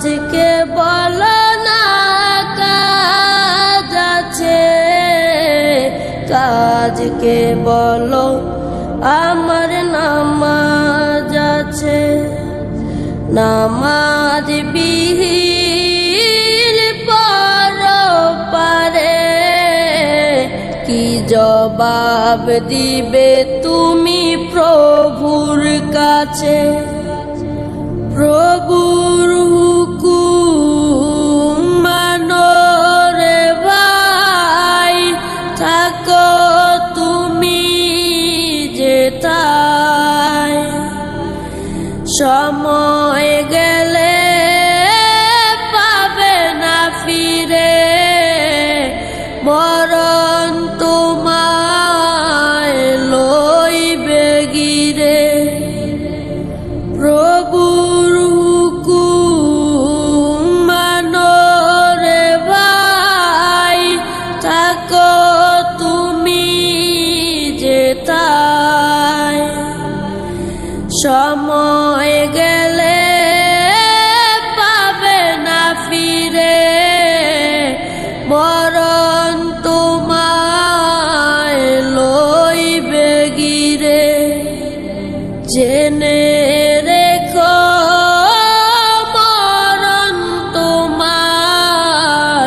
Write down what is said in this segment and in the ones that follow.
নামাজকে বলো না, কাজ আছে। কাজকে বলো, আমার নামাজ আছে। নামাজ বিহীন পর পারে। কি জবাব দিবে তুমি প্রভুর কাছে? জেনে রেখো মরণ তোমার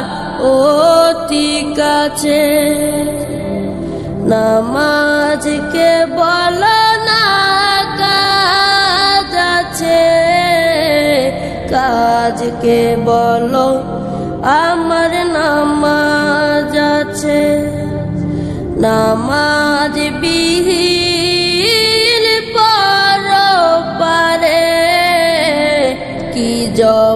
অতি কাছে। নামাজকে বলো না কাজ আছে কাজকে বলো, আমার নামাজ আছে। নামাজ বিহীন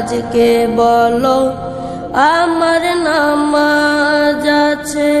কাজকে বলো আমার নামাজ আছে।